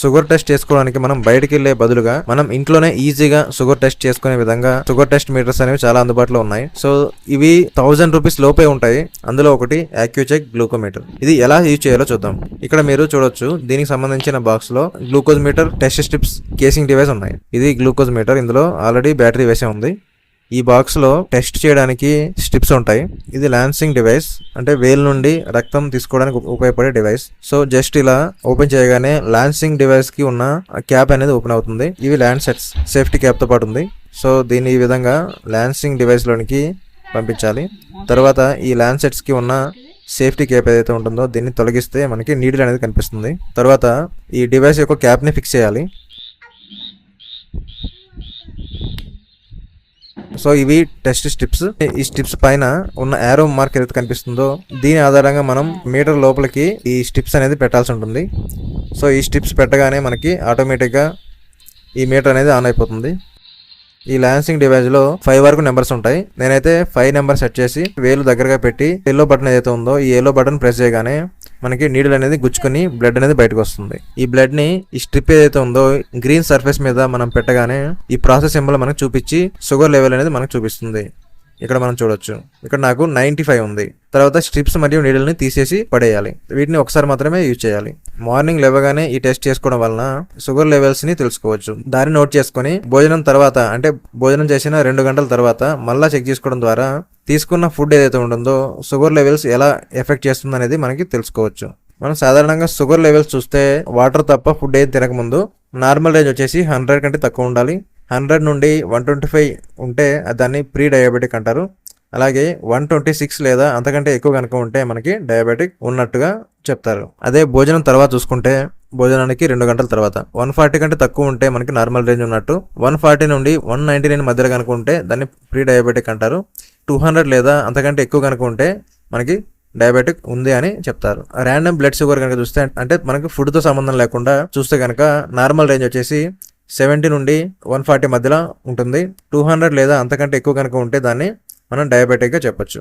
Sugar test చేసుకోవడానికి మనం బయటికి వెళ్ళే బదులుగా మనం ఇంట్లోనే ఈజీగా షుగర్ టెస్ట్ చేసుకునే విధంగా షుగర్ టెస్ట్ మీటర్స్ అనేవి చాలా అందుబాటులో ఉన్నాయి. సో ఇవి థౌజండ్ రూపీస్ లోపే ఉంటాయి. అందులో ఒకటి యాక్యూచెక్ గ్లూకోమీటర్ ఇది ఎలా యూజ్ చేయాలో చూద్దాం. ఇక్కడ మీరు చూడొచ్చు దీనికి సంబంధించిన బాక్స్లో glucose meter test strips casing device ఉన్నాయి. ఇది గ్లూకోజ్ మీటర్. ఇందులో ఆల్రెడీ బ్యాటరీ వేసే ఉంది. ఈ బాక్స్లో టెస్ట్ చేయడానికి స్ట్రిప్స్ ఉంటాయి. ఇది లాన్సింగ్ డివైస్ అంటే వేలు నుండి రక్తం తీసుకోవడానికి ఉపయోగపడే డివైస్. సో జస్ట్ ఇలా ఓపెన్ చేయగానే లాన్సింగ్ డివైస్కి ఉన్న క్యాప్ అనేది ఓపెన్ అవుతుంది. ఇవి ల్యాండ్ సెట్స్ సేఫ్టీ క్యాప్తో పాటు ఉంది. సో దీన్ని ఈ విధంగా లాన్సింగ్ డివైస్ లోనికి పంపించాలి. తర్వాత ఈ ల్యాండ్ సెట్స్కి ఉన్న సేఫ్టీ క్యాప్ ఏదైతే ఉంటుందో దీన్ని తొలగిస్తే మనకి నీడిల్ అనేది కనిపిస్తుంది. తర్వాత ఈ డివైస్ యొక్క క్యాప్ని ఫిక్స్ చేయాలి. సో ఇవి టెస్ట్ స్ట్రిప్స్ ఈ స్ట్రిప్స్ పైన ఉన్న యారో మార్క్ ఏదైతే కనిపిస్తుందో దీని ఆధారంగా మనం మీటర్ లోపలికి ఈ స్ట్రిప్స్ అనేది పెట్టాల్సి ఉంటుంది. సో ఈ స్ట్రిప్స్ పెట్టగానే మనకి ఆటోమేటిక్గా ఈ మీటర్ అనేది ఆన్ అయిపోతుంది. ఈ లాన్సింగ్ డివైజ్లో ఫైవ్ వరకు నెంబర్స్ ఉంటాయి. నేనైతే ఫైవ్ నెంబర్ సెట్ చేసి వేలు దగ్గరగా పెట్టి ఎల్లో బటన్ ఏదైతే ఉందో ఈ ఎల్లో బటన్ ప్రెస్ చేయగానే మనకి నీడిల్ అనేది గుచ్చుకొని బ్లడ్ అనేది బయటకు వస్తుంది. ఈ బ్లడ్ని ఈ స్ట్రిప్ ఏదైతే ఉందో గ్రీన్ సర్ఫేస్ మీద మనం పెట్టగానే ఈ ప్రాసెస్ సింబల్ మనకు చూపించి షుగర్ లెవెల్ అనేది మనకు చూపిస్తుంది. ఇక్కడ మనం చూడొచ్చు. ఇక్కడ నాకు నైంటీ ఫైవ్ ఉంది. తర్వాత స్ట్రిప్స్ మరియు నీడిల్ని తీసేసి పడేయాలి. వీటిని ఒకసారి మాత్రమే యూజ్ చేయాలి. మార్నింగ్ లేవగానే ఈ టెస్ట్ చేసుకోవడం వలన షుగర్ లెవెల్స్ని తెలుసుకోవచ్చు. దాన్ని నోట్ చేసుకొని భోజనం తర్వాత అంటే భోజనం చేసిన రెండు గంటల తర్వాత మళ్ళా చెక్ చేసుకోవడం ద్వారా తీసుకున్న ఫుడ్ ఏదైతే ఉంటుందో షుగర్ లెవెల్స్ ఎలా ఎఫెక్ట్ చేస్తుంది అనేది మనకి తెలుసుకోవచ్చు. మనం సాధారణంగా షుగర్ లెవెల్స్ చూస్తే వాటర్ తప్ప ఫుడ్ ఏది తినకముందు నార్మల్ రేంజ్ వచ్చేసి హండ్రెడ్ కంటే తక్కువ ఉండాలి. హండ్రెడ్ నుండి వన్ ట్వంటీ ఫైవ్ ఉంటే దాన్ని ప్రీ డయాబెటిక్ అంటారు. అలాగే వన్ ట్వంటీ సిక్స్ లేదా అంతకంటే ఎక్కువ కనుక ఉంటే మనకి డయాబెటిక్ ఉన్నట్టుగా చెప్తారు. అదే భోజనం తర్వాత చూసుకుంటే భోజనానికి రెండు గంటల తర్వాత. వన్ ఫార్టీ కంటే తక్కువ ఉంటే మనకి నార్మల్ రేంజ్ ఉన్నట్టు. వన్ ఫార్టీ నుండి వన్ నైన్టీ నైన్ మధ్యలో కనుక ఉంటే దాన్ని ప్రీ డయాబెటిక్ అంటారు. టూ హండ్రెడ్ లేదా అంతకంటే ఎక్కువ కనుక ఉంటే మనకి డయాబెటిక్ ఉంది అని చెప్తారు. ర్యాండమ్ బ్లడ్ షుగర్ కనుక చూస్తే అంటే మనకి ఫుడ్తో సంబంధం లేకుండా చూస్తే కనుక నార్మల్ రేంజ్ వచ్చేసి సెవెంటీ నుండి వన్ ఫార్టీ మధ్యలో ఉంటుంది. టూ హండ్రెడ్ లేదా అంతకంటే ఎక్కువ కనుక ఉంటే దాన్ని మనం డయాబెటిక్గా చెప్పొచ్చు.